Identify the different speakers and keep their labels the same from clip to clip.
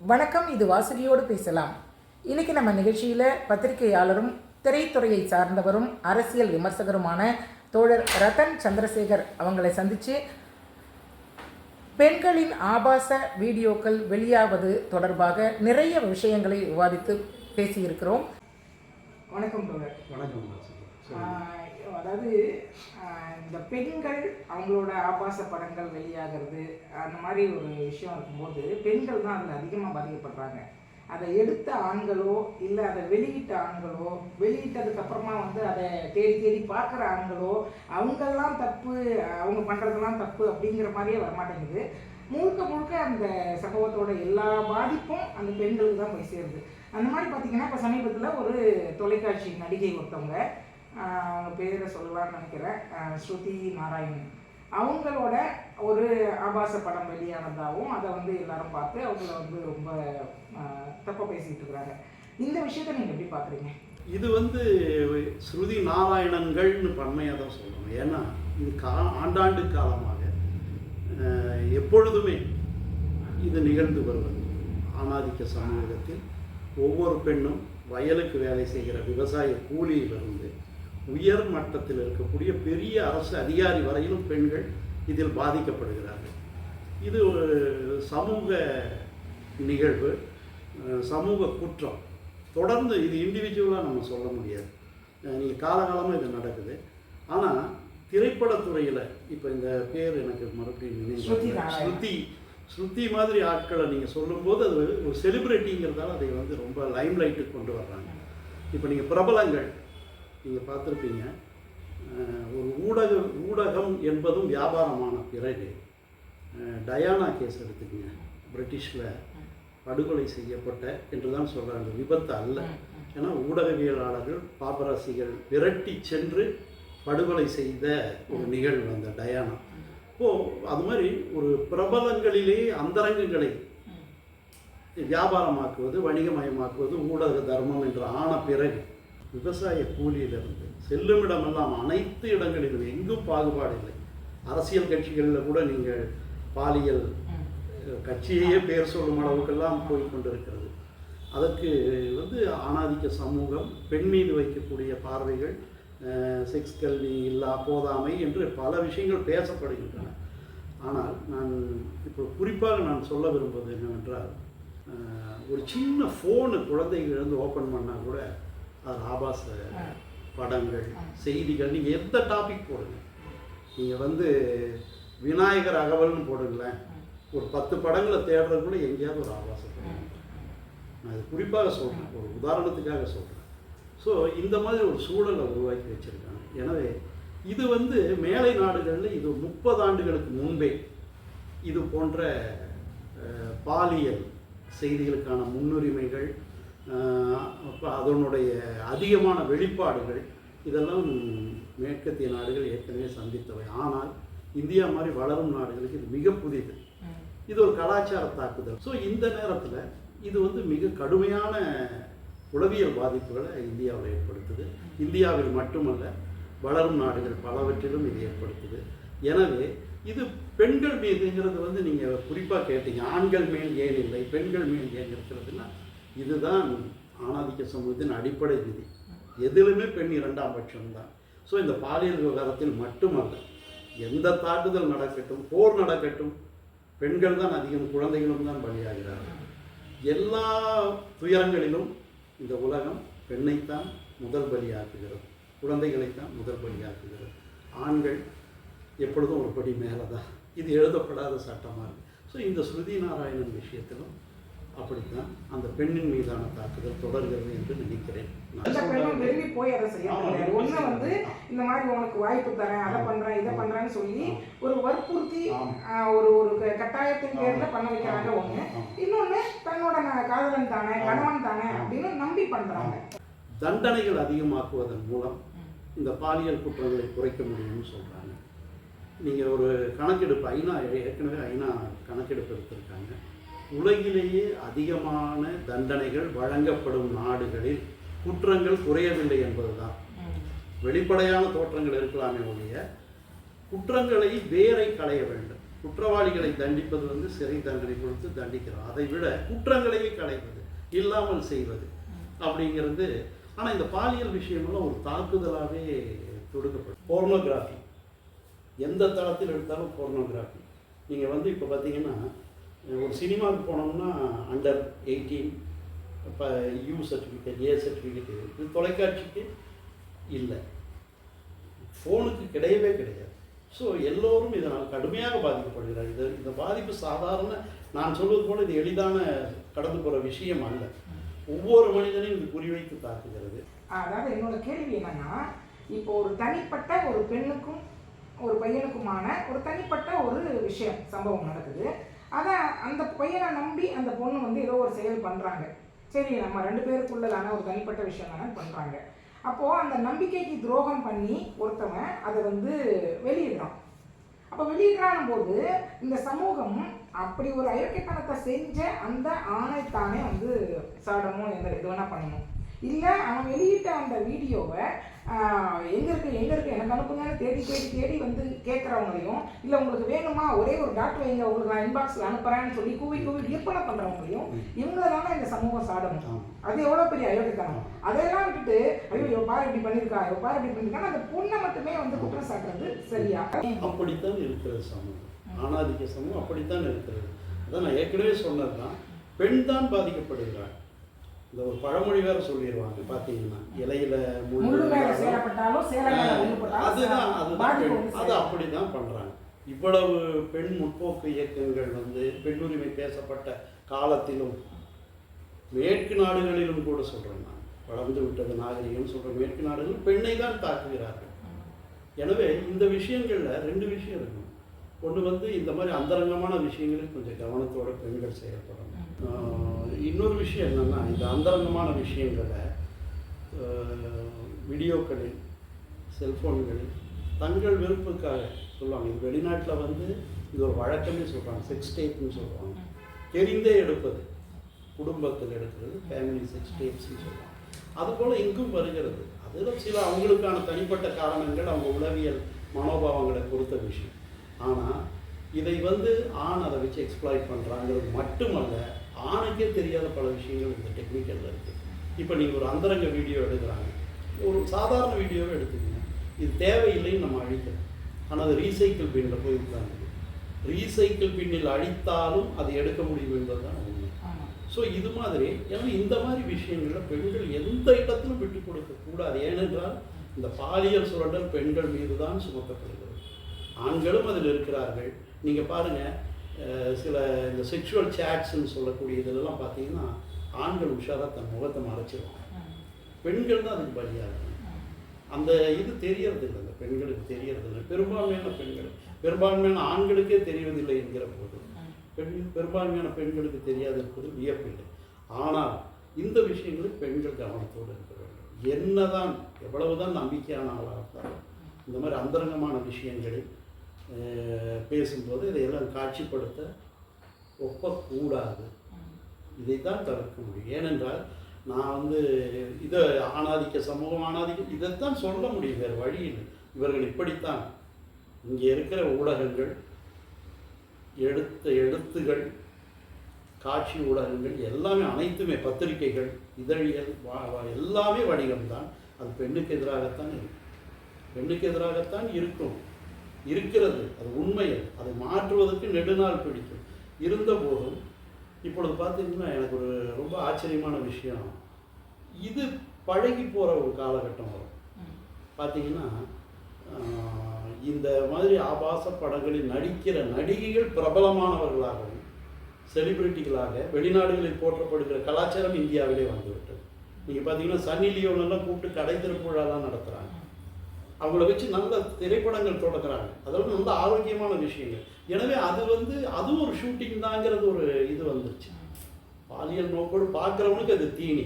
Speaker 1: வணக்கம் இது வாசுகியோடு பேசலாம். இன்னைக்கு நம்ம நிகழ்ச்சியில் பத்திரிகையாளரும் திரைத்துறையை சார்ந்தவரும் அரசியல் விமர்சகருமான தோழர் ரத்தன் சந்திரசேகர் அவங்களை சந்தித்து பெண்களின் ஆபாச வீடியோக்கள் வெளியாவது தொடர்பாக நிறைய விஷயங்களை விவாதித்து பேசியிருக்கிறோம். வணக்கம் தோழர்.
Speaker 2: வணக்கம்
Speaker 1: அதாவது இந்த பெண்கள் அவங்களோட ஆபாச படங்கள் வெளியாகிறது அந்த மாதிரி ஒரு விஷயம் இருக்கும்போது பெண்கள் தான் அதில் அதிகமாக பாதிக்கப்படுறாங்க. அதை எடுத்த ஆண்களோ இல்லை அதை வெளியிட்ட ஆண்களோ வெளியிட்டதுக்கு அப்புறமா வந்து அதை தேடி தேடி பார்க்குற ஆண்களோ அவங்கெல்லாம் தப்பு அவங்க பண்ணுறதெல்லாம் தப்பு அப்படிங்கிற மாதிரியே வரமாட்டேங்குது. முழுக்க முழுக்க அந்த சம்பவத்தோட எல்லா பாதிப்பும் அந்த பெண்களுக்கு தான் போய் சேருது. அந்த மாதிரி பார்த்தீங்கன்னா இப்போ சமீபத்தில் ஒரு தொலைக்காட்சி நடிகை ஒருத்தவங்க அவங்க பேரை சொல்லலாம்னு நினைக்கிறேன். ஸ்ருதி நாராயணன். அவங்களோட ஒரு ஆபாச படம் வெளியானதாகவும் அதை வந்து எல்லாரும் பார்த்து அவங்கள வந்து ரொம்ப தப்பாக பேசிகிட்டு இருக்கிறாங்க. இந்த விஷயத்தை நீங்கள் எப்படி பார்க்குறீங்க?
Speaker 2: இது வந்து ஸ்ருதி நாராயணன்கள்னு பன்மையாக தான் சொல்லணும். ஏன்னா இது கா ஆண்டாண்டு காலமாக எப்பொழுதுமே இது நிகழ்ந்து வருவது. ஆணாதிக்க சமூகத்தில் ஒவ்வொரு பெண்ணும் வயலுக்கு வேலை செய்கிற விவசாய கூலியிலிருந்து உயர் மட்டத்தில் இருக்கக்கூடிய பெரிய அரசு அதிகாரி வரையிலும் பெண்கள் இதில் பாதிக்கப்படுகிறார்கள். இது ஒரு சமூக நிகழ்வு சமூக குற்றம். தொடர்ந்து இது இண்டிவிஜுவலாக நம்ம சொல்ல முடியாது. நீங்கள் காலகாலமாக இது நடக்குது. ஆனால் திரைப்படத்துறையில் இப்போ இந்த பேர் எனக்கு மறுபடியும் நினைவு. ஸ்ருதி ஸ்ருதி மாதிரி ஆட்களை நீங்கள் சொல்லும்போது அது ஒரு செலிப்ரிட்டிங்கிறதால அதை வந்து ரொம்ப லைம் லைட்டுக்கு கொண்டு வர்றாங்க. இப்போ நீங்கள் பிரபலங்கள் நீங்கள் பார்த்துருப்பீங்க. ஒரு ஊடக ஊடகம் என்பதும் வியாபாரமான பிறகு டயானா கேஸ் எடுத்துக்கங்க. பிரிட்டிஷில் படுகொலை செய்யப்பட்ட என்று தான் சொல்கிறாங்க விபத்து அல்ல. ஏன்னா ஊடகவியலாளர்கள் பாப்பராசிகள் விரட்டி சென்று படுகொலை செய்த ஒரு நிகழ்வு அந்த டயானா. ஓ அது மாதிரி ஒரு பிரபலங்களிலே அந்தரங்கங்களை வியாபாரமாக்குவது வணிகமயமாக்குவது ஊடக தர்மம் என்று ஆன பிறகு விவசாய கூலியிலிருந்து செல்லுமிடமெல்லாம் அனைத்து இடங்களிலும் எங்கும் பாகுபாடு இல்லை. அரசியல் கட்சிகளில் கூட நீங்கள் பாலியல் கட்சியையே பேர் சொல்லும் அளவுக்கெல்லாம் போய் கொண்டிருக்கிறது. அதற்கு வந்து ஆணாதிக்க சமூகம் பெண் மீது வைக்கக்கூடிய பார்வைகள் செக்ஸ் கல்வி இல்லா போதாமை என்று பல விஷயங்கள் பேசப்படுகின்றன. ஆனால் நான் இப்போ குறிப்பாக நான் சொல்ல விரும்புவது என்னவென்றால் ஒரு சின்ன ஃபோனு குழந்தைகள் இருந்து ஓப்பன் பண்ணால் கூட அது ஆபாச படங்கள் செய்திகள் நீங்கள் எந்த டாபிக் போடுங்க? நீங்கள் வந்து விநாயகர் அகவல்னு போடுங்களேன். ஒரு பத்து படங்களை தேடுறதுக்குள்ள எங்கேயாவது ஒரு ஆபாச படம் நான் இது குறிப்பாக சொல்கிறேன் ஒரு உதாரணத்துக்காக சொல்கிறேன் ஸோ இந்த மாதிரி ஒரு சூழலை உருவாக்கி வச்சுருக்காங்க. எனவே இது வந்து மேலை நாடுகளில் இது முப்பது ஆண்டுகளுக்கு முன்பே இது போன்ற பாலியல் செய்திகளுக்கான முன்னுரிமைகள் அதனுடைய அதிகமான வெளிப்பாடுகள் இதெல்லாம் மேற்கத்திய நாடுகள் ஏற்கனவே சந்தித்தவை. ஆனால் இந்தியா மாதிரி வளரும் நாடுகளுக்கு இது மிக புதிது இது ஒரு கலாச்சார தாக்குதல். ஸோ இந்த நேரத்தில் இது வந்து மிக கடுமையான உளவியல் பாதிப்புகளை இந்தியாவில் ஏற்படுத்துது. இந்தியாவில் மட்டுமல்ல வளரும் நாடுகள் பலவற்றிலும் இது ஏற்படுத்துது. எனவே இது பெண்கள் மீதுங்கிறது வந்து நீங்கள் குறிப்பாக கேட்டீங்க. ஆண்கள் மேல் ஏன் இல்லை? பெண்கள் மேல் ஏன் இருக்கிறதுனா இதுதான் ஆணாதிக்க சமூகத்தின் அடிப்படை விதி. எதிலுமே பெண் இரண்டாம் பட்சம்தான். ஸோ இந்த பாலியல் விவகாரத்தில் மட்டுமல்ல எந்த தாக்குதல் நடக்கட்டும் போர் நடக்கட்டும் பெண்கள் தான் அதிகம் குழந்தைகளும் தான் பலியாகிறார்கள். எல்லா துயரங்களிலும் இந்த உலகம் பெண்ணைத்தான் முதல் பலியாக்குகிறது. குழந்தைகளைத்தான் முதல் பலியாக்குகிறது. ஆண்கள் எப்பொழுதும் ஒரு படி மேலே தான் இது எழுதப்படாத சட்டமாக இருக்குது ஸோ இந்த ஸ்ருதி நாராயணன் விஷயத்திலும் அப்படித்தான் அந்த பெண்ணின் மீதான தாக்குதல் தொடர்கிறது என்று நினைக்கிறேன்
Speaker 1: விரும்பி போய் அதை செய்ய முடியாது
Speaker 2: செய்ய
Speaker 1: வந்து. இந்த மாதிரி உனக்கு வாய்ப்பு தரேன் அதை. பண்றேன் இதை
Speaker 2: ஆமா.
Speaker 1: பண்றேன்னு சொல்லி. ஒரு வற்புறுத்தி ஒரு ஒரு கட்டாயத்தின் பேர்ல. பண்ண வைக்கிறாங்க
Speaker 2: ஆமா.
Speaker 1: இன்னொன்னு தன்னோட காதலன் தானே. கணவன் தானே. அப்படின்னு நம்பி பண்றாங்க
Speaker 2: தண்டனைகள் அதிகமாக்குவதன் மூலம் இந்த பாலியல் குற்றங்களை குறைக்க முடியும்னு சொல்கிறாங்க நீங்கள் ஒரு கணக்கெடுப்பு ஐநா ஏற்கனவே ஐநா கணக்கெடுப்பு எடுத்திருக்காங்க உலகிலேயே அதிகமான தண்டனைகள் வழங்கப்படும் நாடுகளில் குற்றங்கள் குறையவில்லை என்பதுதான். வெளிப்படையான தோற்றங்கள் இருக்கலாமே ஒழிய குற்றங்களை வேரை களைய வேண்டும். குற்றவாளிகளை தண்டிப்பது வந்து சிறை தண்டனை கொடுத்து தண்டிக்கிறோம் அதை விட குற்றங்களையே களைவது இல்லாமல் செய்வது அப்படிங்கிறது. ஆனால் இந்த பாலியல் விஷயமெல்லாம் ஒரு தாக்குதலாகவே தொடுக்கப்படும். போர்னோகிராஃபி எந்த தளத்தில் எடுத்தாலும் போர்னோகிராஃபி நீங்கள் வந்து இப்போ பார்த்தீங்கன்னா ஒரு சினிமாவுக்கு போனோம்னா அண்டர் எயிட்டீன் இப்போ யூ சர்டிஃபிகேட் ஏ சர்டிஃபிகேட் இது. தொலைக்காட்சிக்கு இல்லை. ஃபோனுக்கு கிடையவே கிடையாது. ஸோ எல்லோரும் இதனால் கடுமையாக பாதிக்கப்படுகிறார் இது இந்த பாதிப்பு சாதாரண நான் சொல்வது போல் இது எளிதான கடந்து போகிற விஷயம் அல்ல. ஒவ்வொரு மனிதனையும் இது குறிவைத்து தாக்குகிறது.
Speaker 1: அதாவது என்னோட கேள்வி என்னன்னா இப்போ ஒரு தனிப்பட்ட ஒரு பெண்ணுக்கும் ஒரு பையனுக்குமான ஒரு தனிப்பட்ட ஒரு விஷயம் சம்பவம் நடக்குது. அதை அந்த பையனை நம்பி அந்த பொண்ணு வந்து ஏதோ ஒரு செயல் பண்ணுறாங்க சரி நம்ம ரெண்டு பேருக்குள்ளதான ஒரு தனிப்பட்ட விஷயம் தானே பண்ணுறாங்க அப்போது அந்த நம்பிக்கைக்கு துரோகம் பண்ணி ஒருத்தவன் அதை வந்து வெளியிடுறான். அப்போ வெளியிடுறான போது இந்த சமூகம் அப்படி ஒரு அயோக்கியத்தனத்தை செஞ்ச அந்த ஆணைத்தானே வந்து சாடணும் எந்த இது வேணால் பண்ணணும். இல்லை அவன் வெளியிட்ட அந்த வீடியோவை எங்கே இருக்கு எங்கே இருக்கு எனக்கு அனுப்புங்கன்னு தேடி தேடி தேடி வந்து கேட்குறவங்களையும் இல்லை உங்களுக்கு வேணுமா ஒரே ஒரு டாக்டர் வைங்க உங்களுக்கு நான் இன்பாக்ஸில் அனுப்புகிறேன்னு சொல்லி கூவி கூவி விற்பனை பண்ணுறவங்களையும் இவங்களை தானே இந்த சமூகம் சாடணும். அது எவ்வளோ பெரிய அயோக்கியத்தனம். அதையெல்லாம் விட்டுட்டு ஐயோ இவ பாரு இப்படி பண்ணியிருக்கா இவ பாரு இப்படி பண்ணியிருக்கா அந்த பொண்ணை மட்டுமே வந்து குற்றம் சாட்டுறது சரியா?
Speaker 2: அப்படித்தான் இருக்கிறது சமூகம். ஆணாதிக்க சமூகம் அப்படித்தான் இருக்கிறது. அதான் நான் ஏற்கனவே சொன்னது தான் பெண் தான் பாதிக்கப்படுகிறாள். இந்த ஒரு பழமொழி வேற சொல்லிடுவாங்க பார்த்தீங்கன்னா இலையில அதுதான் அதுதான். அது. அப்படிதான் பண்றாங்க. இவ்வளவு பெண் முற்போக்கு இயக்கங்கள் வந்து பெண்ணுரிமை பேசப்பட்ட காலத்திலும் மேற்கு நாடுகளிலும் கூட சொல்றேன் நான். வளர்ந்து விட்டது நாகரிகம் சொல்ற மேற்கு நாடுகளில் பெண்ணை தான் தாக்குகிறார்கள். எனவே இந்த விஷயங்கள்ல ரெண்டு விஷயம் இருக்கும். ஒன்று வந்து இந்த மாதிரி அந்தரங்கமான விஷயங்களில் கொஞ்சம் கவனத்தோட பெண்கள் செயல்படணும். இன்னொரு விஷயம் என்னன்னா இந்த அந்தரங்கமான விஷயங்களை வீடியோக்களில் செல்ஃபோன்களில் தங்கள் விருப்புக்காக சொல்லுவாங்க. இது வெளிநாட்டில் வந்து இது ஒரு வழக்கமே சொல்கிறாங்க செக்ஸ் டேப்னு சொல்லுவாங்க தெரிந்தே எடுப்பது. குடும்பத்தில் எடுக்கிறது ஃபேமிலி செக்ஸ் டேப்ஸ்னு சொல்லுவாங்க அதுபோல் இங்கும் வருகிறது. அதில் சில அவங்களுக்கான தனிப்பட்ட காரணங்கள் அவங்க உளவியல் மனோபாவங்களை பொறுத்த விஷயம். ஆனால் இதை வந்து ஆண் அதை வச்சு எக்ஸ்ப்ளாய்ட் பண்ணுறாங்கிறது மட்டுமல்ல ஆணுக்கே தெரியாத பல விஷயங்கள் இந்த டெக்னிக்கலில் இருக்குது இப்போ நீங்கள் ஒரு அந்தரங்க வீடியோ எடுக்கிறாங்க. ஒரு சாதாரண வீடியோவை எடுத்துக்கங்க. இது தேவையில்லைன்னு நம்ம அழிக்கிறோம். ஆனால் அது ரீசைக்கிள் பின்னில் போய் உட்கார்ந்து ரீசைக்கிள் பின்னில் அழித்தாலும் அது எடுக்க முடியும் என்பதுதான் உண்மை.
Speaker 1: ஆமா.
Speaker 2: ஸோ இது மாதிரி ஏன்னா இந்த மாதிரி விஷயங்களில் பெண்கள் எந்த இடத்திலும் விட்டு கொடுக்க கூடாது. ஏனென்றால் இந்த பாலியல் சுரண்டல் பெண்கள் மீது தான் சுமத்தப்படுகிறது. ஆண்களும் அதில் இருக்கிறார்கள். நீங்கள் பாருங்கள் சில இந்த செக்ஷுவல் சேட்ஸ்ன்னு சொல்லக்கூடிய இதெல்லாம் பார்த்தீங்கன்னா ஆண்கள் உஷாராக தன் முகத்தை மறைச்சிருவாங்க. பெண்கள் தான் அதுக்கு பலியாகிறாங்க அந்த இது தெரியறதில்லை அந்த பெண்களுக்கு தெரியறதில்லை பெரும்பான்மையான பெண்கள் பெரும்பான்மையான ஆண்களுக்கே தெரிவதில்லை என்கிற போது பெண் பெரும்பான்மையான பெண்களுக்கு தெரியாது என்பது வியப்பில்லை ஆனால் இந்த விஷயங்களில் பெண்கள் கவனத்தோடு இருக்க வேண்டும். என்னதான் எவ்வளவுதான் நம்பிக்கையான ஆளாக இருந்தாலும் இந்த மாதிரி அந்தரங்கமான விஷயங்களில் பேசும்போது இதையெல்லாம் காட்சிப்படுத்த ஒப்பக்கூடாது.
Speaker 1: இதை
Speaker 2: இதைத்தான் தவிர்க்க முடியும். ஏனென்றால் நான் வந்து இதை ஆணாதிக்க சமூகம் ஆணாதிக்க இதைத்தான் சொல்ல முடியும். வேறு வழி இல்லை. இவர்கள் இப்படித்தான். இங்கே இருக்கிற ஊடகங்கள் எடுத்த எழுத்துகள் காட்சி ஊடகங்கள் எல்லாமே அனைத்துமே பத்திரிகைகள் இதழியல் வா- வா- எல்லாமே வணிகம்தான். அது பெண்ணுக்கு எதிராகத்தான் இருக்கும் பெண்ணுக்கு எதிராகத்தான் இருக்கும். இருக்கிறது. அது உண்மை அது. மாற்றுவதற்கு நெடுநாள் பிடிக்கும். இருந்த போதும் இப்பொழுது பார்த்தீங்கன்னா எனக்கு ஒரு ரொம்ப ஆச்சரியமான விஷயம். இது பழகி போகிற ஒரு காலகட்டம் வரும். பார்த்தீங்கன்னா இந்த மாதிரி ஆபாச படங்களில் நடிக்கிற நடிகைகள் பிரபலமானவர்களாகவும் செலிபிரிட்டிகளாக வெளிநாடுகளில் போற்றப்படுகிற கலாச்சாரம் இந்தியாவிலே வந்துவிட்டது. நீங்கள் பார்த்தீங்கன்னா சன்னி லியோன் எல்லாம் கூப்பிட்டு கடை திருப்புழாலாம் நடத்துகிறாங்க அவங்கள வச்சு நல்ல திரைப்படங்கள் தொடங்குறாங்க அதெல்லாம் நல்ல ஆரோக்கியமான விஷயங்கள் எனவே அது வந்து அதுவும் ஒரு ஷூட்டிங் தாங்கிறது ஒரு இது வந்துருச்சு பாலியல் நோக்கோடு பார்க்குறவனுக்கு அது தீனி.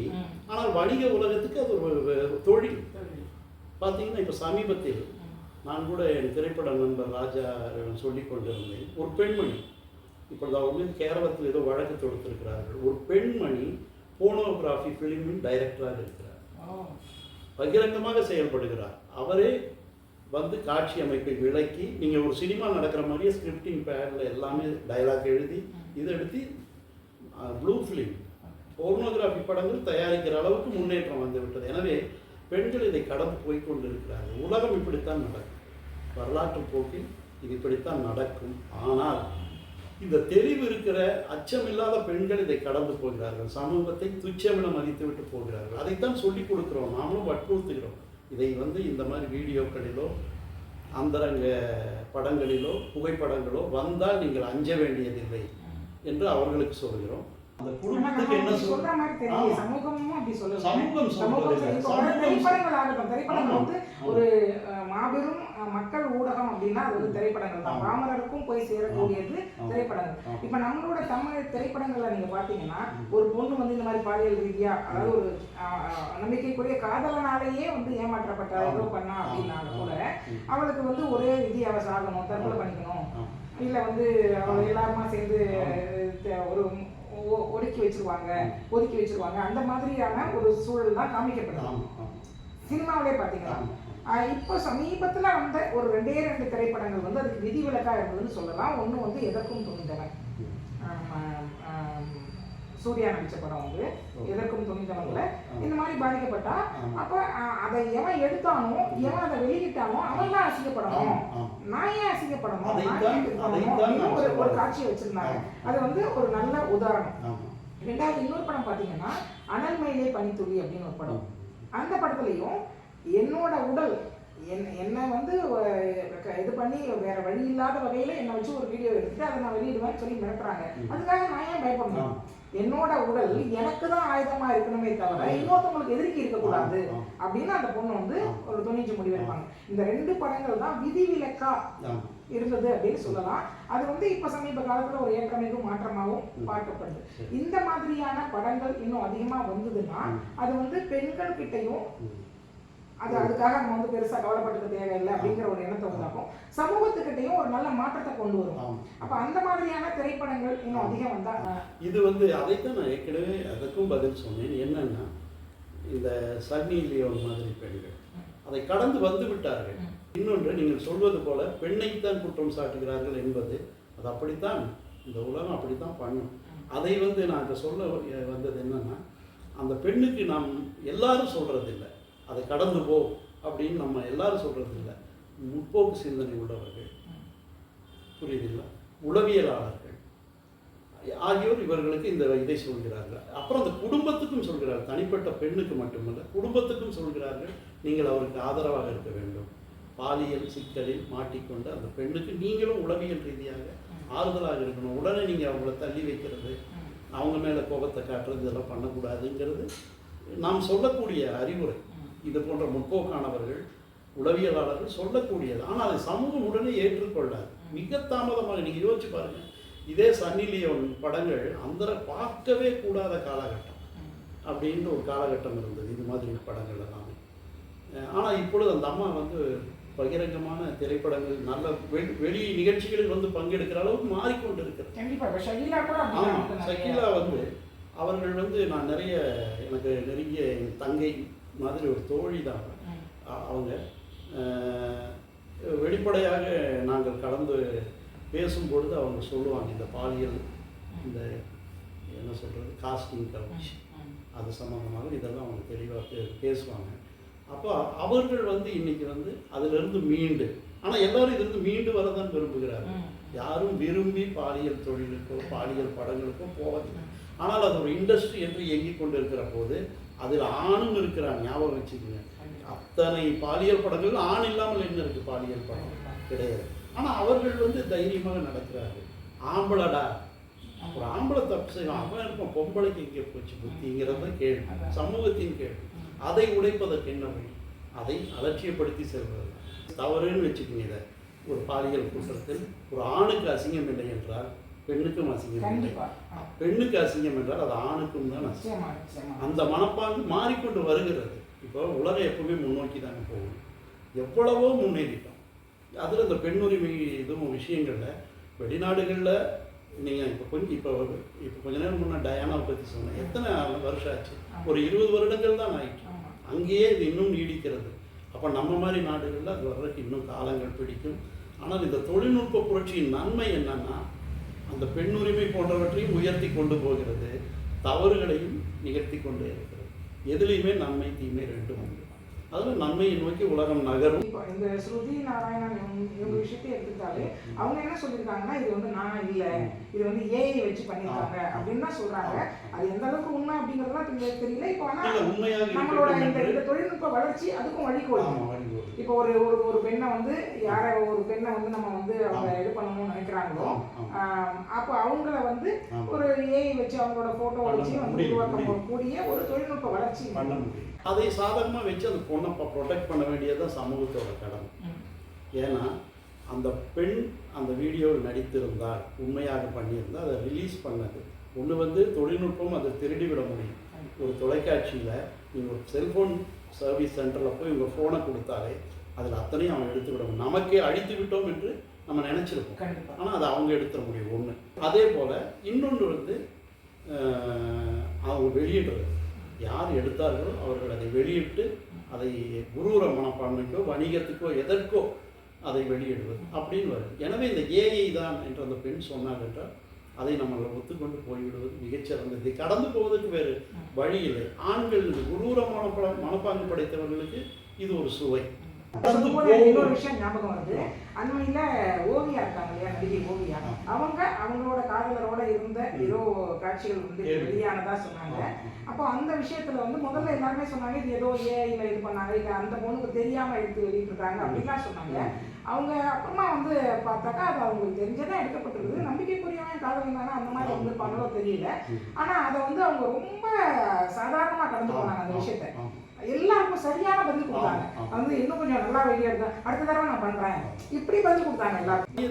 Speaker 2: ஆனால் வணிக உலகத்துக்கு அது ஒரு தொழில். பார்த்தீங்கன்னா இப்போ சமீபத்தில். நான் கூட என் திரைப்பட நண்பர் ராஜா சொல்லி கொண்டிருந்தேன் ஒரு பெண்மணி இப்பொழுது அவர் மீது கேரளத்தில் ஏதோ வழக்கு தொடுத்திருக்கிறார்கள் ஒரு பெண்மணி போனோகிராஃபி ஃபிலிமின் டைரக்டராக இருக்கிறார். பகிரங்கமாக செயல்படுகிறார் அவரே வந்து காட்சி அமைப்பை விளக்கி நீங்கள் ஒரு சினிமா நடக்கிற மாதிரியே ஸ்கிரிப்டிங் பேடில் எல்லாமே டயலாக் எழுதி இதை எடுத்து ப்ளூ ஃபிலிம் போர்னோகிராஃபி படங்கள் தயாரிக்கிற அளவுக்கு முன்னேற்றம் வந்துவிட்டது எனவே பெண்கள் இதை கடந்து போய் கொண்டிருக்கிறார்கள். உலகம் இப்படித்தான் நடக்கும். வரலாற்று போக்கில் இது இப்படித்தான் நடக்கும். ஆனால் இந்த தெளிவு இருக்கிற அச்சமில்லாத பெண்கள் இதை கடந்து போகிறார்கள். சமூகத்தை துச்சமென மதித்து விட்டு போகிறார்கள். அதைத்தான் சொல்லிக் கொடுக்கிறோம். நாமளும் வற்புறுத்துகிறோம். இதை வந்து இந்த மாதிரி வீடியோக்களிலோ அந்தரங்க படங்களிலோ புகைப்படங்களோ வந்தால் நீங்கள் அஞ்ச வேண்டியதில்லை என்று அவர்களுக்கு சொல்கிறோம். அந்த குடும்பத்துக்கு என்ன
Speaker 1: சொல்ற மாதிரி. சமூகமும் அப்படி சொல்லுது.
Speaker 2: சமூகம்.
Speaker 1: வந்து ஒரு மாபெரும் மக்கள் ஊடகம் அப்படின்னா அது வந்து திரைப்படங்கள் தான். பாமரருக்கும் போய் சேரக்கூடியது. திரைப்படங்கள். இப்ப நம்மளோட தமிழ் திரைப்படங்கள்ல நீங்க பாத்தீங்கன்னா ஒரு பொண்ணு வந்து இந்த மாதிரி பாலியல் ரீதியா அதாவது ஒரு நம்பிக்கைக்குரிய காதலனாலேயே வந்து ஏமாற்றப்பட்ட. ஏதோ பண்ணா அப்படின்னாலும் கூட. அவளுக்கு வந்து ஒரே விதி அவ சாகணும் தற்கொலை பண்ணிக்கணும். இல்ல வந்து அவங்க எல்லாருமா சேர்ந்து ஒரு ஒ- ஒடுக்கி வச்சிருவாங்க ஒதுக்கி வச்சிருவாங்க அந்த மாதிரியான ஒரு சூழல் தான்
Speaker 2: ஆமா.
Speaker 1: சினிமாவிலே. ஆஹ் இப்போ சமீபத்துல வந்த ஒரு ரெண்டே ரெண்டு திரைப்படங்கள் வந்து அதுக்கு விதிவிலக்கா இருந்ததுன்னு சொல்லலாம் ஒண்ணு வந்து எதற்கும் துணிந்தவன் சூர்யா நடிச்ச படம் வந்து. எதற்கும் துணிந்தவன்ல
Speaker 2: ஆமா.
Speaker 1: இந்த மாதிரி பாதிக்கப்பட்டா. அப்ப அதை எவன் எடுத்தானோ எவன் அதை வெளியிட்டானோ அவன் தான் அசிங்கப்படணும். நான் ஏன் அசிங்கப்படணும் ஒரு ஒரு. காட்சியை வச்சிருந்தாங்க. அது வந்து ஒரு நல்ல உதாரணம். ரெண்டாவது இன்னொரு படம் பாத்தீங்கன்னா அனல் மயிலே பனித்துளி அப்படின்னு ஒரு படம் அந்த படத்துலயும் என்னோட உடல் என் என்னை வந்து இது பண்ணி வேற வழி இல்லாத வகையில என்னை வச்சு ஒரு வீடியோ எடுத்துட்டு அதை நான் வெளியிடுவேன்னு சொல்லி மிரட்டுறாங்க. அதுக்காக நான் ஏன் பயப்படணும். என்னோட உடல் எனக்கு தான் ஆயுதமா இருக்கணுமே தவிர இன்னொருத்தவங்களுக்கு எதிர்க்கு இருக்கக்கூடாது. அப்படின்னு அந்த பொண்ணு வந்து. ஒரு துணிஞ்சு முடிவெடுப்பாங்க இந்த ரெண்டு படங்கள் தான் விதிவிலக்கா. இருந்தது அப்படின்னு சொல்லலாம் அது வந்து இப்ப சமீப காலத்துல ஒரு ஏற்றமிகு மாற்றமாகவும். பார்க்கப்படுது. இந்த மாதிரியான படங்கள் இன்னும் அதிகமா வந்ததுன்னா. அது வந்து பெண்கள் கிட்டையும். அது அதுக்காக நம்ம வந்து பெருசா கவலைப்பட்டுக்க தேவையில்லை அப்படிங்கிற ஒரு எண்ணத்தை உண்டாக்கும் சமூகத்துக்கிட்டையும் ஒரு நல்ல மாற்றத்தை கொண்டு வரும். அப்ப அந்த மாதிரியான திரைப்படங்கள் இன்னும் அதிகம் வந்தா
Speaker 2: இது வந்து அதைத்தான் நான் ஏற்கனவே அதற்கும் பதில் சொன்னேன். என்னன்னா இந்த சன்னி லியோன் மாதிரி பெண்கள் அதை கடந்து வந்து விட்டார்கள். இன்னொன்று நீங்கள் சொல்வது போல பெண்ணைத்தான் குற்றம் சாட்டுகிறார்கள் என்பது அது அப்படித்தான் இந்த உலகம் அப்படித்தான் பண்ணும். அதை வந்து நான் இங்க சொல்ல வந்தது என்னன்னா அந்த பெண்ணுக்கு நாம் எல்லாரும் சொல்றதில்லை. அதை கடந்து போ அப்படின்னு நம்ம எல்லாரும் சொல்றதில்லை. முற்போக்கு சிந்தனை உள்ளவர்கள். புரியுதில்லை உளவியலாளர்கள். ஆகியோர் இவர்களுக்கு இந்த இதை சொல்கிறார்கள். அப்புறம் அந்த குடும்பத்துக்கும் சொல்கிறார்கள். தனிப்பட்ட பெண்ணுக்கு மட்டுமல்ல குடும்பத்துக்கும் சொல்கிறார்கள். நீங்கள் அவருக்கு ஆதரவாக இருக்க வேண்டும். பாலியல் சிக்கலில் மாட்டிக்கொண்டு அந்த பெண்ணுக்கு நீங்களும் உளவியல் ரீதியாக ஆறுதலாக இருக்கணும். உடனே நீங்கள் அவங்கள தள்ளி வைக்கிறது அவங்க மேலே கோபத்தை காட்டுறது இதெல்லாம் பண்ணக்கூடாதுங்கிறது நாம் சொல்லக்கூடிய அறிவுரை. இது போன்ற முற்போக்கானவர்கள் உளவியலாளர்கள் சொல்லக்கூடியது. ஆனால் அதை சமூகம் உடனே ஏற்றுக்கொள்ளாது. மிக தாமதமாக நீங்கள் யோசிச்சு பாருங்க. இதே சன்னி லியோன் படங்கள் அந்த பார்க்கவே கூடாத காலகட்டம் அப்படின்ற ஒரு காலகட்டம் இருந்தது. இது மாதிரி படங்கள் எல்லாமே. ஆனால் இப்பொழுது அந்த அம்மா வந்து பகிரங்கமான திரைப்படங்கள் நல்ல வெளி வெளி நிகழ்ச்சிகளில் வந்து பங்கெடுக்கிற அளவுக்கு மாறிக்கொண்டு இருக்கிறது சகிலா வந்து அவர்கள் வந்து நான் நிறைய எனக்கு நெருங்கிய தங்கை மாதிரி ஒரு தோழி தான். அவங்க. வெளிப்படையாக நாங்கள் கலந்து பேசும்பொழுது அவங்க சொல்லுவாங்க இந்த பாலியல் இந்த என்ன சொல்கிறது காஸ்டிங் கவுச். அது சம்மந்தமாக இதெல்லாம் அவங்க தெளிவாக பே பேசுவாங்க. அப்போ அவர்கள் வந்து இன்னைக்கு வந்து அதிலிருந்து மீண்டு ஆனால் எல்லாரும் இதிலிருந்து மீண்டு வரதான் விரும்புகிறார்கள்.
Speaker 1: ம்.
Speaker 2: யாரும் விரும்பி பாலியல் தொழிலுக்கோ பாலியல் படங்களுக்கோ போவதில்லை. ஆனால் அது ஒரு இண்டஸ்ட்ரி என்று இயங்கிக் கொண்டிருக்கிற போது அதில் ஆணும் இருக்கிறான் ஞாபகம் வச்சுக்கோங்க. அத்தனை பாலியல் படங்கள் ஆண் இல்லாமல் என்ன இருக்கு? பாலியல் படம் கிடையாது. ஆனால் அவர்கள் வந்து தைரியமாக நடக்கிறார்கள். ஆம்பளடா? ஒரு ஆம்பளை தப்பு செய்யும் அவன் இருப்பான் பொம்பளைக்கு இங்கே போச்சு புத்திங்கிறத கேள்வி. சமூகத்தின் கேள்வி. அதை உடைப்பதற்கு என்ன வழி? அதை அலட்சியப்படுத்தி செல்வது. தவறுன்னு வச்சுக்கோங்க இதை. ஒரு பாலியல் குற்றத்தில் ஒரு ஆணுக்கு அசிங்கம் இல்லை என்றால் பெண்ணுக்கும் அசிங்கம். பெண்ணுக்கு அசிங்கம் என்றால் அது ஆணுக்கும் தான் அசிங்கம். அந்த மனப்பாங்கு மாறிக்கொண்டு வருகிறது. இப்போ உலகம் எப்பவுமே முன்னோக்கி தாங்க போகும் எவ்வளவோ முன்னேறிட்டோம். அதில் இந்த பெண்ணுரிமை இதுவும் விஷயங்களில் வெளிநாடுகளில் நீங்கள் இப்போ கொஞ்சம் இப்போ இப்போ கொஞ்ச நேரம் முன்னே டயானாவை பற்றி சொன்னேன். எத்தனை வருஷம் ஆச்சு? ஒரு இருபது வருடங்கள் தான் ஆயிட்டு. அங்கேயே இது இன்னும் நீடிக்கிறது. அப்போ நம்ம மாதிரி நாடுகளில் அது வர்றதுக்கு இன்னும் காலங்கள் பிடிக்கும். ஆனால் இந்த தொழில்நுட்ப புரட்சியின் நன்மை என்னன்னா அந்த பெண் உரிமை போன்றவற்றையும் உயர்த்தி கொண்டு போகிறது. தவறுகளையும் நிகழ்த்தி கொண்டே இருக்கிறது. எதுலேயுமே நன்மை தீமை ரெண்டும் உண்டு. அதில் நன்மையை நோக்கி உலகம் நகரும்.
Speaker 1: இந்த ஸ்ருதி நாராயணன் இவங்க விஷயத்தை எடுத்துக்கிட்டாலே அவங்க என்ன சொல்லியிருக்காங்கன்னா இது வந்து நான் இல்லை. இது வந்து ஏஐ வச்சு பண்ணியிருக்காங்க அப்படின்னு தான் சொல்றாங்க. அது எந்த அளவுக்கு உண்மை அப்படிங்கிறதுலாம் தெரியல. இப்போ ஆனால் நம்மளோட இந்த தொழில்நுட்ப வளர்ச்சி அதுக்கும்
Speaker 2: ஆமா, வழிகோலும்.
Speaker 1: இப்போ ஒரு ஒரு ஒரு பெண்ணை வந்து யாரை ஒரு பெண்ணை வந்து நம்ம வந்து அவங்க. இது பண்ணணும்னு நினைக்கிறாங்களோ அப்போ அவங்கள வந்து. ஒரு ஏஐ வச்சு அவங்களோட போட்டோ
Speaker 2: பண்ண
Speaker 1: வச்சு வந்து. கூடிய ஒரு தொழில்நுட்ப வளர்ச்சி
Speaker 2: பண்ண முடியும் அதை சாதகமாக வச்சு அந்த பொண்ணை ப்ரொடெக்ட் பண்ண வேண்டியதுதான் சமூகத்தோட கடமை. ஏன்னா அந்த பெண் அந்த வீடியோவில் நடித்திருந்தால் உண்மையாக பண்ணியிருந்தால் அதை ரிலீஸ் பண்ணது ஒன்று வந்து தொழில்நுட்பம் அதை திருடி விட முடியும் ஒரு தொலைக்காட்சியில் நீங்கள் ஒரு செல்ஃபோன் சர்வீஸ் சென்டரில் போய் உங்கள் ஃபோனை கொடுத்தாலே அதில் அத்தனையும் அவன் எடுத்து விட நமக்கே அழித்து விட்டோம் என்று நம்ம நினச்சிருப்போம். ஆனால் அதை அவங்க எடுத்துட முடியும் ஒன்று அதே போல் இன்னொன்று வந்து அவங்க வெளியிடுறது. யார் எடுத்தார்களோ அவர்கள் அதை வெளியிட்டு அதை குரூர மனப்பான்மைக்கோ வணிகத்துக்கோ எதற்கோ அதை வெளியிடுவது அப்படின்னு வரும். எனவே இந்த ஏஐ தான் என்று அந்த பெண் சொன்னார் என்றால் அதை நம்ம ஒத்துக்கொண்டு போய்விடுவது மிகச்சிறந்தது. கடந்து போவதற்கு வேறு வழி இல்லை. ஆண்கள் குரூரமான படம் மனப்பாங்கு படைத்தவர்களுக்கு இது ஒரு சுவை.
Speaker 1: இன்னொரு விஷயம் ஞாபகம் வருது. அண்மையில ஓவியா நடிகை ஓவியா அவங்க அவங்களோட காதலரோட இருந்த ஏதோ காட்சிகள் வந்து. வெளியானதா சொன்னாங்க. அப்போ அந்த விஷயத்துல வந்து முதல்ல எல்லாருமே சொன்னாங்க இது ஏதோ ஏஐல இது பண்ணாங்க இல்ல அந்த பொண்ணுக்கு தெரியாம எடுத்து வெளியிட்டிருக்காங்க அப்படின்லாம் சொன்னாங்க. அவங்க அப்புறமா வந்து பார்த்தாக்கா அது அவங்களுக்கு தெரிஞ்சதா எடுக்கப்பட்டிருக்குது நம்பிக்கைக்குரியவன் காதலன் தானே அந்த மாதிரி வந்து பண்ணதோ தெரியல. ஆனா அதை வந்து அவங்க ரொம்ப சாதாரணமா கடந்து போனாங்க அந்த விஷயத்த. எல்லாருக்கும் சரியான பதில் கொடுத்தாங்க. அது வந்து இன்னும் கொஞ்சம் நல்லா வெளியே அடுத்த தடவை நான் பண்றேன். இப்படி பதில் கொடுத்தாங்க எல்லாருக்கும்.
Speaker 2: அப்படியே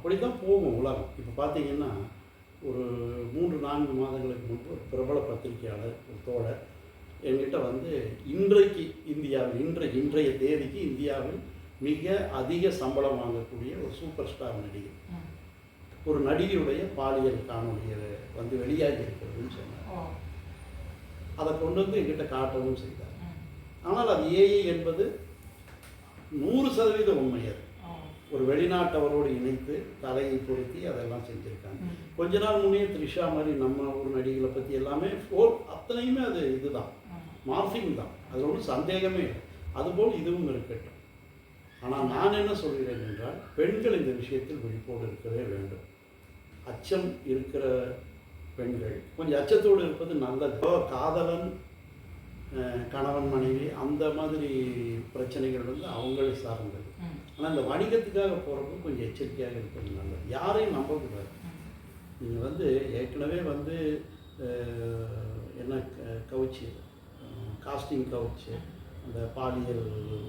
Speaker 2: தீரும் அப்படித்தான் போகும் உலகம். இப்போ பார்த்தீங்கன்னா ஒரு மூன்று நான்கு மாதங்களுக்கு முன்பு ஒரு பிரபல பத்திரிகையாளர் ஒரு தோழர் என்கிட்ட வந்து இன்றைக்கு இந்தியாவில் இன்றைய இன்றைய தேதிக்கு இந்தியாவில் மிக அதிக சம்பளம் வாங்கக்கூடிய ஒரு சூப்பர் ஸ்டார் நடிகை ஒரு நடிகையுடைய பாலியல் காணொலியை வந்து வெளியாகி இருக்கிறதுன்னு சொன்னார். அதை கொண்டு வந்து என்கிட்ட காட்டவும் செய்தார். ஆனால் அது ஏஐ என்பது நூறு சதவீத உண்மை அது. ஒரு வெளிநாட்டவரோடு இணைத்து தலையை பொருத்தி அதெல்லாம் செஞ்சுருக்காங்க. கொஞ்ச நாள் முன்னே த்ரிஷா மாதிரி நம்ம ஊர் நடிகளை பற்றி எல்லாமே ஃபோர் அத்தனையுமே அது இதுதான். மார்ஃபிங் தான். அது ஒன்றும் சந்தேகமே இல்லை. அதுபோல் இதுவும் இருக்கட்டும். ஆனால் நான் என்ன சொல்கிறேன் என்றால் பெண்கள் இந்த விஷயத்தில் விழிப்போடு இருக்கவே வேண்டும். அச்சம் இருக்கிற பெண்கள் கொஞ்சம் அச்சத்தோடு இருப்பது நல்லது. காதலன் கணவன் மனைவி அந்த மாதிரி பிரச்சனைகள் வந்து அவங்களை சார்ந்தது. ஆனால் இந்த வணிகத்துக்காக போகிறப்போ கொஞ்சம் எச்சரிக்கையாக இருக்கிறது நல்லது. யாரையும் நம்பக்கூடாது நீங்கள் வந்து ஏற்கனவே வந்து என்ன க- கவுச்சு காஸ்டிங் கவுச்சு அந்த பாலியல்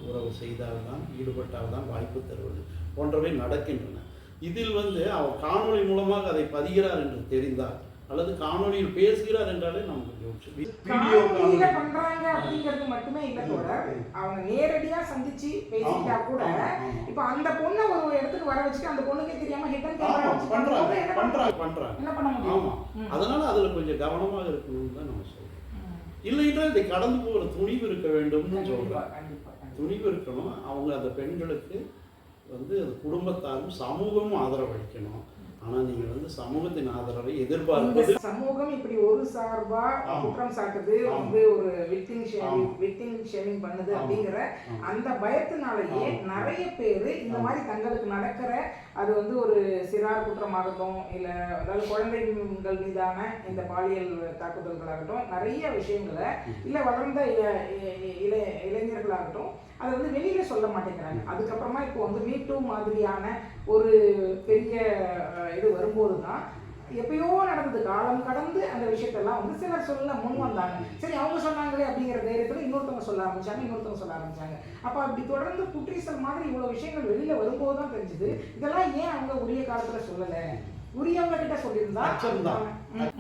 Speaker 2: உறவு செய்தால்தான் ஈடுபட்டால்தான் வாய்ப்பு தருவது போன்றவை நடக்கின்றன. இதில் வந்து அவர் காணொளி மூலமாக அதை பதிகிறார் என்று தெரிந்தால் அல்லது காணொளியில் பேசுகிறார் என்றாலே நமக்கு
Speaker 1: காணொலியில பண்றாங்க அப்படிங்கிறது மட்டுமே இல்ல கூட அவங்க நேரடியா சந்திச்சு பேசிட்டா கூட. இப்ப அந்த பொண்ணை ஒரு இடத்துக்கு வர வச்சுட்டு அந்த பொண்ணுக்கே தெரியாம ஹிடன் கேமரா வச்சு
Speaker 2: பண்றாங்க. பண்றாங்க. பண்றாங்க.
Speaker 1: என்ன பண்ண முடியும்?
Speaker 2: ஆமா. அதனால அதுல கொஞ்சம் கவனமாக இருக்கணும்னு தான் நம்ம சொல்றோம்.
Speaker 1: ம்.
Speaker 2: இல்லை என்றால் இதை கடந்து போகிற துணிவு இருக்க வேண்டும்னு
Speaker 1: கண்டிப்பா.
Speaker 2: துணிவு இருக்கணும். அவங்க அந்த பெண்களுக்கு வந்து அது குடும்பத்தாரும் சமூகமும் ஆதரவளிக்கணும் ஆனால் நீங்கள் வந்து சமூகத்தின் ஆதரவை எதிர்பார்ப்பது
Speaker 1: சமூகம் இப்படி ஒரு சார்பா. குற்றம் சாட்டுது. வந்து ஒரு விக்டிங் ஷேவிங்
Speaker 2: ஆமா.
Speaker 1: விக்டிங் ஷேவிங் பண்ணுது. அப்படிங்கிற. அந்த பயத்தினாலேயே. நிறைய பேர் இந்த. மாதிரி தங்களுக்கு நடக்கிற அது வந்து ஒரு சிறார் குற்றமாகட்டும் இல்ல அதாவது குழந்தைகள் மீதான இந்த பாலியல் தாக்குதல்களாகட்டும் நிறைய விஷயங்களை இல்ல வளர்ந்த இள இளைஞர்களாகட்டும் அதை வந்து வெளியில சொல்ல மாட்டேங்கிறாங்க. அதுக்கப்புறமா இப்போ வந்து மீட்டூ மாதிரியான ஒரு பெரிய இது வரும்போது தான் எப்பயோ நடந்தது காலம் கடந்து அந்த விஷயத்தெல்லாம் வந்து சிலர் சொல்ல முன் வந்தாங்க. சரி அவங்க சொன்னாங்களே அப்படிங்கிற தைரியத்துல இன்னொருத்தவங்க சொல்ல ஆரம்பிச்சாங்க இன்னொருத்தவங்க சொல்ல ஆரம்பிச்சாங்க. அப்ப அப்படி தொடர்ந்து குற்றீசல் மாதிரி இவ்வளவு விஷயங்கள் வெளியில வரும்போது தான் தெரிஞ்சுது. இதெல்லாம் ஏன் அவங்க உரிய காலத்துல சொல்லல? உரியவங்க கிட்ட சொல்லியிருந்தா
Speaker 2: அச்சம்தான்.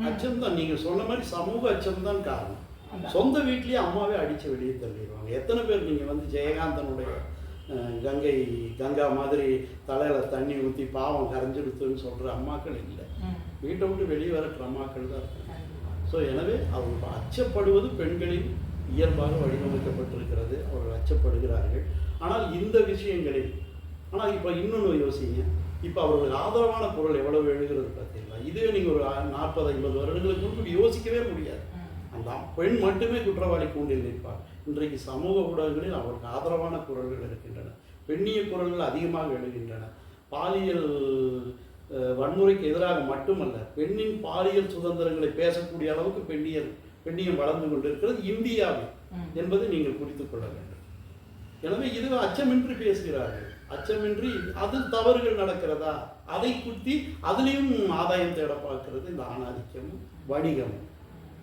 Speaker 2: அச்சம்தான். நீங்கள் சொன்ன மாதிரி சமூக அச்சம்தான் காரணம். சொந்த வீட்லயே அம்மாவே அடிச்சு வெளியே தள்ளிடுவாங்க. எத்தனை பேர் நீங்கள் வந்து ஜெயகாந்தனுடைய கங்கை கங்கா மாதிரி தலையில தண்ணி ஊற்றி பாவம் கரைஞ்சிடுத்துன்னு சொல்ற அம்மாக்கள் இல்லை. வீட்டை விட்டு வெளியே வரட்டுற அம்மாக்கள் தான். ஸோ எனவே அவங்க அச்சப்படுவது பெண்களின் இயல்பாக வடிவமைக்கப்பட்டிருக்கிறது. அவர்கள் அச்சப்படுகிறார்கள். ஆனால் இந்த விஷயங்களில் ஆனால் இப்போ இன்னொன்று யோசிங்க. இப்போ அவர்களுக்கு ஆதரவான குரல் எவ்வளவு எழுகிறது பார்த்தீங்களா? இதுவே நீங்கள் ஒரு நாற்பது ஐம்பது வருடங்களுக்கு முன்பு யோசிக்கவே முடியாது. அந்த பெண் மட்டுமே குற்றவாளி கூண்டில் நிற்பார் இன்றைக்கு சமூக ஊடகங்களில் அவருக்கு ஆதரவான குரல்கள் இருக்கின்றன. பெண்ணிய குரல்கள் அதிகமாக எழுகின்றன. பாலியல் வன்முறைக்கு எதிராக மட்டுமல்ல பெண்ணின் பாலியல் சுதந்திரங்களை பேசக்கூடிய அளவுக்கு பெண்ணியல் பெண்ணியம் வளர்ந்து கொண்டிருக்கிறது இந்தியாவில் என்பதை நீங்கள் குறித்துக் கொள்ள வேண்டும். எனவே இது அச்சமின்றி பேசுகிறார்கள். அச்சமின்றி அதில் தவறுகள் நடக்கிறதா? அதை குத்தி அதுலேயும் ஆதாயம் தேட பார்க்கிறது இந்த ஆணாதிக்கம் வணிகம்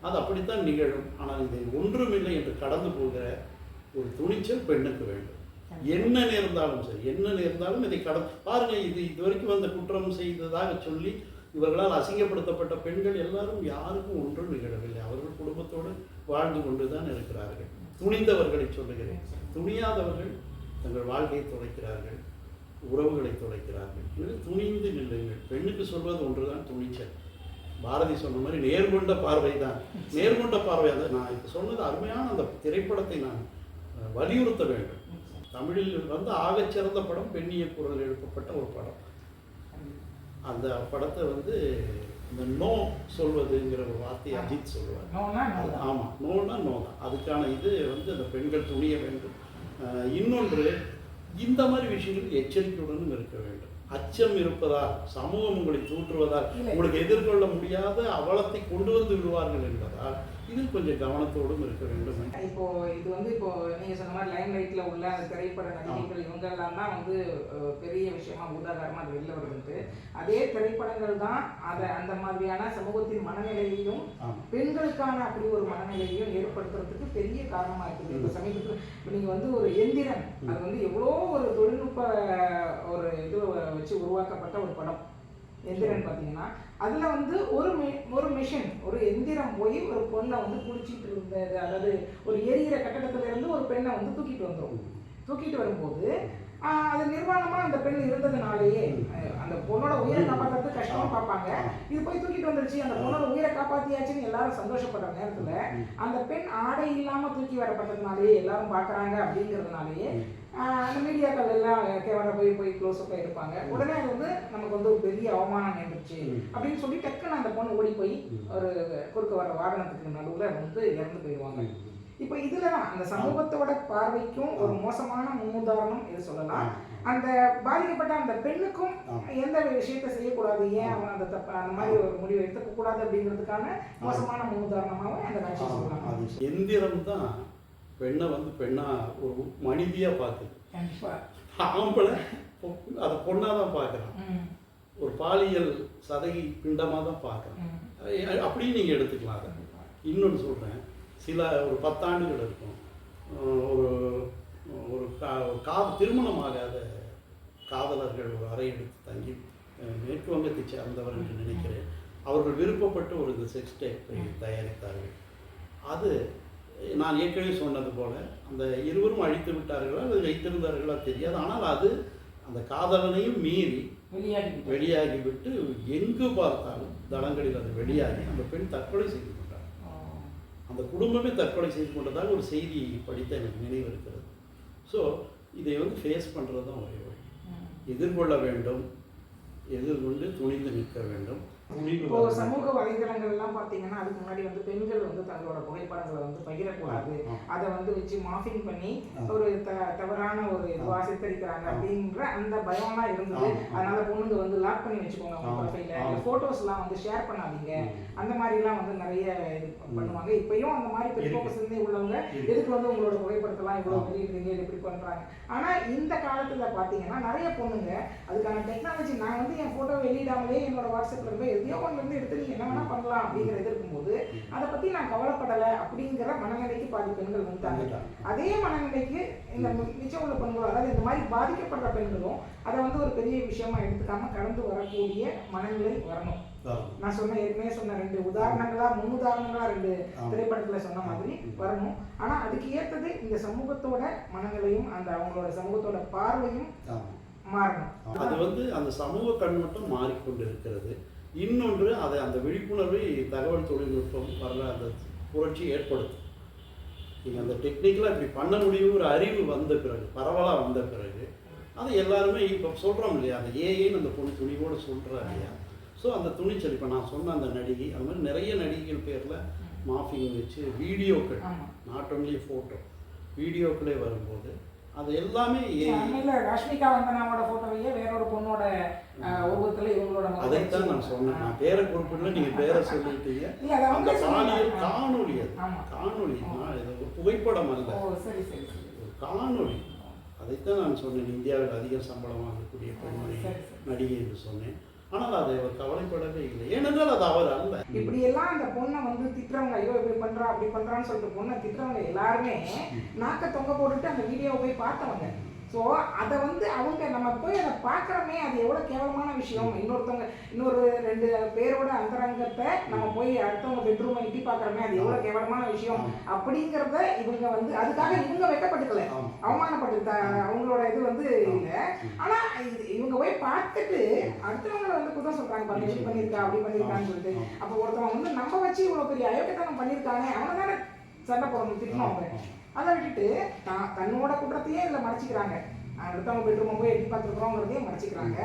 Speaker 2: அது அப்படித்தான் நிகழும். ஆனால் இதை ஒன்றுமில்லை என்று கடந்து போகிற ஒரு துணிச்சல் பெண்ணுக்கு வேண்டும். என்ன நேர்ந்தாலும் சரி என்ன நேர்ந்தாலும் இதை கட பாருங்க இது இதுவரைக்கும் வந்த குற்றம் செய்ததாக சொல்லி இவர்களால் அசிங்கப்படுத்தப்பட்ட பெண்கள் எல்லாரும் யாருக்கும் ஒன்றும் நிகழவில்லை. அவர்கள் குடும்பத்தோடு வாழ்ந்து கொண்டு தான் இருக்கிறார்கள். துணிந்தவர்களை சொல்லுகிறேன். துணியாதவர்கள் தங்கள் வாழ்க்கையை தொலைக்கிறார்கள் உறவுகளை தொலைக்கிறார்கள் துணிந்து நில்லுங்கள். பெண்ணுக்கு சொல்வது ஒன்றுதான் துணிச்சல். பாரதி சொன்ன மாதிரி நேர்கொண்ட பார்வை தான் நேர்கொண்ட பார்வை அதை. நான் இப்போ சொன்னது அருமையான அந்த திரைப்படத்தை நான் வலியுறுத்த வேண்டும். தமிழில் வந்து ஆகச்சிறந்த படம் பெண்ணிய குரல் எழுப்பப்பட்ட ஒரு படம். அந்த படத்தை வந்து இந்த நோ சொல்வதுங்கிற ஒரு வார்த்தையை அஜித் சொல்லுவார்.
Speaker 1: நோனா நோ
Speaker 2: அது-
Speaker 1: தான்.
Speaker 2: ஆமா நோனா நோ தான். அதுக்கான இது வந்து அந்த பெண்கள் துணிய வேண்டும். இன்னொன்று இந்த மாதிரி விஷயங்கள் எச்சரிக்கையுடனும் இருக்க வேண்டும். அச்சம் இருப்பதால் சமூகம் உங்களை தூற்றுவதால். உங்களுக்கு எதிர்கொள்ள முடியாத அவலத்தை கொண்டு வந்து விடுவார்கள் என்பதால் இதில் கொஞ்சம் கவனத்தோடும் இருக்க வேண்டும்.
Speaker 1: இப்போ இது வந்து இப்போ நீங்க சொன்ன மாதிரி லைம் லைட்ல உள்ள அந்த திரைப்பட நடிகைகள் இவங்க எல்லாம் தான் வந்து பெரிய விஷயமா உதாரணமா அது வெளில வருது. அதே திரைப்படங்கள் தான் அதை அந்த மாதிரியான சமூகத்தின் மனநிலையையும் பெண்களுக்கான அப்படி ஒரு மனநிலையையும் ஏற்படுத்துறதுக்கு பெரிய காரணமா இருக்குது. இப்போ சமீபத்தில் இப்போ நீங்கள் வந்து ஒரு எந்திரன் அது வந்து எவ்வளோ ஒரு தொழில்நுட்ப ஒரு இது வச்சு உருவாக்கப்பட்ட ஒரு படம். எந்திரன் பார்த்தீங்கன்னா அதில் வந்து ஒரு மெ ஒரு மிஷின் ஒரு எந்திரம் போய் ஒரு பொண்ணை வந்து குளிச்சிட்டு இருந்தது அதாவது ஒரு எரிகிற கட்டடத்துல இருந்து ஒரு பெண்ணை வந்து தூக்கிட்டு வந்துடும் தூக்கிட்டு வரும்போது அது நிர்வாணமா அந்த பெண் இருந்ததுனாலேயே அந்த பொண்ணோட உயிரை காப்பாற்றுறது கஷ்டமா பார்ப்பாங்க. இது போய் தூக்கிட்டு வந்துருச்சு அந்த பொண்ணோட உயிரை காப்பாத்தியாச்சுன்னு எல்லாரும் சந்தோஷப்படுற நேரத்துல அந்த பெண் ஆடை இல்லாம தூக்கி வரப்பட்டதுனாலேயே எல்லாரும் பாக்குறாங்க அப்படிங்கிறதுனாலேயே அந்த மீடியாக்கள் எல்லாம் கேமரா போய் போய் க்ளோஸ் அப் எடுப்பாங்க. உடனே அது வந்து நமக்கு வந்து ஒரு பெரிய அவமானம் நேர்ந்துச்சு அப்படின்னு சொல்லி டக்குன்னு அந்த பொண்ணு ஓடி போய் ஒரு குறுக்க வர வாகனத்துக்கு நடுவுல வந்து இறந்து போயிடுவாங்க. இப்போ இதுல தான் அந்த சமூகத்தோட பார்வைக்கும் ஒரு மோசமான முன்னுதாரணம் இது சொல்லலாம். அந்த பாதிக்கப்பட்ட அந்த பெண்ணுக்கும் எந்த விஷயத்தை செய்யக்கூடாது. ஏன் அவன் அந்த தப்ப அந்த மாதிரி ஒரு முடிவை எடுத்துக்க கூடாது அப்படிங்கிறதுக்கான மோசமான முன்னுதாரணமாகவும் அந்த காட்சி சொல்லலாம்.
Speaker 2: எந்திரம் தான் பெண்ணை வந்து பெண்ணா ஒரு மனிதியா பார்க்குது. ஆம்பளை அதை பொண்ணா தான் பார்க்குறான். ஒரு பாலியல் சதை பிண்டமாக தான் பார்க்குறான். அப்படியும் நீங்கள் எடுத்துக்கலாம் அதை. இன்னொன்று சொல்கிறேன் சில ஒரு பத்தாண்டுகள் இருக்கும். ஒரு ஒரு கா கா திருமணமாகாத காதலர்கள் ஒரு அறை எடுத்து தங்கி மேற்கு வங்கத்தை சேர்ந்தவர் என்று நினைக்கிறேன். அவர்கள் விருப்பப்பட்டு ஒரு இந்த செக்ஸ் டேப்பை தயாரித்தார்கள். அது நான் ஏற்கனவே சொன்னது போல அந்த இருவரும் அழித்து விட்டார்களா அல்லது வைத்திருந்தார்களா தெரியாது. ஆனால் அது அந்த காதலனையும் மீறி
Speaker 1: வெளியாகிட்டு
Speaker 2: வெளியாகிவிட்டு எங்கு பார்த்தாலும் தளங்களில் அது வெளியாகி அந்த பெண் தற்கொலை செய்து அந்த குடும்பமே தற்கொலை செய்து கொண்டதாக ஒரு செய்தி படித்த எனக்கு நினைவு இருக்கிறது. ஸோ இதை வந்து ஃபேஸ் பண்ணுறது தான் ஒரே வழி. எதிர்கொள்ள வேண்டும் எதிர்கொண்டு துணிந்து நிற்க வேண்டும்.
Speaker 1: இப்போ சமூக வலைதளங்கள் எல்லாம் பார்த்தீங்கன்னா அதுக்கு முன்னாடி வந்து பெண்கள் வந்து தங்களோட புகைப்படங்களை வந்து பகிரக்கூடாது. அதை வந்து வச்சு மாஃபிங் பண்ணி. ஒரு த தவறான ஒரு இதுவா சித்தரிக்கிறாங்க அப்படின்ற அந்த பயம்லாம் இருந்தது. அதனால பொண்ணுங்க வந்து லாக் பண்ணி வச்சுக்கோங்க உங்க. ப்ரொஃபைல ஃபோட்டோஸ்லாம் வந்து ஷேர் பண்ணாதீங்க அந்த மாதிரிலாம் வந்து நிறைய இது பண்ணுவாங்க இப்பயும் அந்த மாதிரி பிற்போக்கு. சிந்தனை உள்ளவங்க. எதுக்கு வந்து உங்களோட புகைப்படத்தெல்லாம் இவ்வளோ. வெளியிடுறீங்க இது இப்படி பண்றாங்க ஆனா இந்த காலத்துல பாத்தீங்கன்னா நிறைய பொண்ணுங்க அதுக்கான டெக்னாலஜி நான் வந்து என் போட்டோ வெளியிடாமலே என்னோட வாட்ஸ்அப்ல இருந்து இருந்து எடுத்து நீங்க என்ன வேணா பண்ணலாம் அப்படிங்கிறது இருக்கும்போது அதை பத்தி நான் கவலைப்படலை அப்படிங்கிற மனநிலைக்கு பாதி பெண்கள் வந்துட்டாங்க. அதே மனநிலைக்கு இந்த மிச்சம் உள்ள பெண்களும் அதாவது இந்த மாதிரி பாதிக்கப்படுற பெண்களும் அதை வந்து ஒரு பெரிய விஷயமா எடுத்துக்காம கடந்து வரக்கூடிய மனநிலை வரணும். நான் சொன்ன ஏற்கனவே சொன்ன ரெண்டு உதாரணங்களா முன் உதாரணங்களா ரெண்டு. திரைப்படத்துல சொன்ன மாதிரி வரணும் ஆனா அதுக்கு ஏத்தது இந்த சமூகத்தோட மனநிலையும் அந்த அவங்களோட சமூகத்தோட பார்வையும். மாறணும்
Speaker 2: அது வந்து அந்த சமூக கண்ணோட்டம் மாறிக்கொண்டு இருக்கிறது இன்னொன்று அதை அந்த விழிப்புணர்வை தகவல் தொழில்நுட்பம் வர்ற அந்த புரட்சி ஏற்படுத்தும். நீங்கள் அந்த டெக்னிக்கலாக இப்படி பண்ண முடியும் ஒரு அறிவு வந்த பிறகு பரவலாக வந்த பிறகு அது எல்லாருமே இப்போ சொல்கிறோம் இல்லையா? அந்த ஏஏன்னு அந்த பொண்ணு துணிவோடு சொல்கிறா இல்லையா? ஸோ அந்த துணிச்சல் இப்போ நான் சொன்ன அந்த நடிகை அது மாதிரி நிறைய நடிகைகள் பேரில் மாஃபிங் வச்சு வீடியோக்கள். நாட் ஒன்லி ஃபோட்டோ வீடியோக்களே வரும்போது அது எல்லாமே
Speaker 1: அண்மையில ரஷ்மிகா வந்தனாவோட போட்டோவையே வேற ஒரு பொண்ணோட உருவத்துல இவங்களோட
Speaker 2: அதைத்தான் நான் சொன்னேன். நான் பேரை குறிப்பிடல நீங்கள் பேரை சொல்லிட்டீங்க. அந்த பாலியல்
Speaker 1: சொன்னாங்க.
Speaker 2: காணொளி அது. ஒரு புகைப்படம் அல்ல.
Speaker 1: சரி சரி
Speaker 2: காணொளி. அதைத்தான் நான் சொன்னேன். இந்தியாவில் அதிக சம்பளம் வாங்கக்கூடிய பெண்மணி. நடிகை என்று சொன்னேன். ஆனால் அதை அவர் கவலைப்படவே இல்லை. ஏனென்றால் அது அவர் அல்ல.
Speaker 1: இப்படி எல்லாம் அந்த பொண்ணை வந்து திட்டுறவங்க ஐயோ இப்படி பண்றா அப்படி பண்றான்னு சொல்லிட்டு பொண்ணை திட்டுறவங்க எல்லாருமே நாக்க தொங்க போட்டுட்டு அந்த வீடியோவை போய் பார்த்தவங்க. ஸோ அதை வந்து அவங்க நம்ம போய் அதை பார்க்குறோமே அது எவ்வளோ கேவலமான விஷயம். இன்னொருத்தவங்க இன்னொரு ரெண்டு பேரோட அந்தரங்கத்தை நம்ம போய் அடுத்தவங்க பெட்ரூமை எட்டி பார்க்குறோமே அது எவ்வளோ கேவலமான விஷயம் அப்படிங்கிறத இவங்க வந்து அதுக்காக இவங்க வெக்கப்பட்டுக்கல
Speaker 2: ஆமா.
Speaker 1: அவமானப்பட்டு அவங்களோட இது வந்து இல்லை. ஆனா இது- இவங்க போய் பார்த்துட்டு அடுத்தவங்களை சொல்றாங்க பாருங்க இப்படி பண்ணியிருக்கா அப்படி பண்ணியிருக்கான்னு சொல்லிட்டு. அப்போ ஒருத்தவங்க வந்து நம்ம வச்சு இவ்வளவு பெரிய அயோக்கியத்தனம் பண்ணியிருக்காங்க அவனை தானே சண்டை போடணும் திட்டணும் அவங்க அதை விட்டுட்டு தான் தன்னோட குற்றத்தையே இதில் மறைச்சிக்கிறாங்க. அடுத்தவங்க பெட்ரூமை போய் எட்டி பார்த்துருக்குறோங்கிறதையும் மறைச்சிக்கிறாங்க.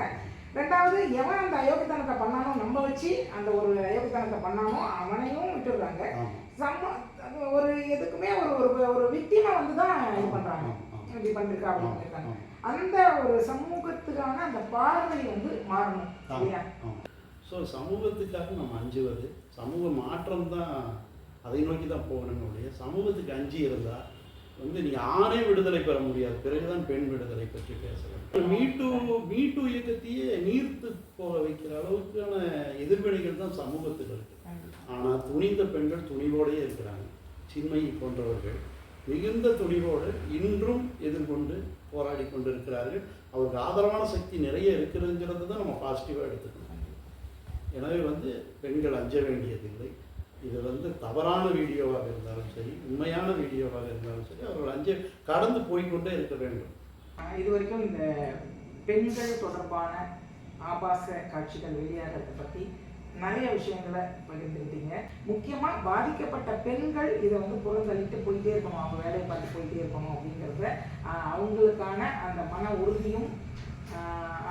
Speaker 1: ரெண்டாவது எவன் அந்த அயோக்கியத்தனத்தை பண்ணானோ நம்ம வச்சு அந்த ஒரு அயோக்கியத்தனத்தை பண்ணானோ அவனையும் விட்டுடுறாங்க. அது ஒரு எதுக்குமே ஒரு ஒரு விக்டிமை வந்து தான் இது
Speaker 2: ஆமா.
Speaker 1: இப்படி பண்ணிருக்கா அப்படி
Speaker 2: ஆமா,
Speaker 1: பண்ணிருக்காங்க.
Speaker 2: ஆமா.
Speaker 1: அந்த ஒரு சமூகத்துக்கான அந்த பார்வை வந்து மாறணும் இல்லையா?
Speaker 2: ஸோ சமூகத்துக்காக நம்ம அஞ்சுவது. சமூக மாற்றம் தான் அதை நோக்கி தான் போகணுமே ஒழிய சமூகத்துக்கு அஞ்சு இருந்தால் வந்து நீங்கள் ஆணே விடுதலை பெற முடியாது. பிறகுதான் பெண் விடுதலை பற்றி பேசலாம். மீட்டு மீட்டு இயக்கத்தையே நீர்த்து போக வைக்கிற அளவுக்கான எதிர்வினைகள் தான் சமூகத்தில் இருக்கு. ஆனால் துணிந்த பெண்கள் துணிவோடே இருக்கிறாங்க. சின்மயி போன்றவர்கள் மிகுந்த துணிவோடு இன்றும் எதிர்கொண்டு போராடி கொண்டிருக்கிறார்கள். அவருக்கு ஆதரவான சக்தி நிறைய இருக்கிறதுங்கிறது தான் நம்ம பாசிட்டிவாக எடுத்துக்கணும். எனவே வந்து பெண்கள் அஞ்ச வேண்டியதில்லை. இது வந்து தவறான வீடியோவாக இருந்தாலும் சரி உண்மையான வீடியோவாக இருந்தாலும் சரி அவர்கள் அஞ்ச கடந்து போய்க்கொண்டே இருக்க வேண்டும்.
Speaker 1: இது வரைக்கும் இந்த பெண்கள் தொடர்பான ஆபாச காட்சிகள் வெளியாகிறத பற்றி நிறைய விஷயங்களை பகிர்ந்துக்கிட்டீங்க முக்கியமாக பாதிக்கப்பட்ட பெண்கள் இதை வந்து புறந்தள்ளிட்டு போயிட்டே இருக்கணும். அவங்க வேலையை பார்த்து போயிட்டே இருக்கணும் அப்படிங்கிறத அவங்களுக்கான அந்த மன உறுதியும்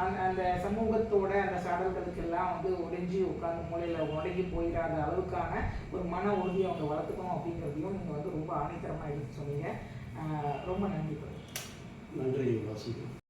Speaker 1: அந்த அந்த சமூகத்தோட அந்த சாடல்களுக்கெல்லாம் வந்து உடைஞ்சி உட்காந்து மூலையில் உடங்கி போயிடாத அளவுக்கான ஒரு மன உறுதியை அவங்க வளர்த்துக்கணும் அப்படிங்கிறதையும் நீங்கள் வந்து ரொம்ப ஆணித்தரமாக எடுத்து சொன்னீங்க. ரொம்ப நன்றி
Speaker 2: நன்றி வாசிக்கிறேன்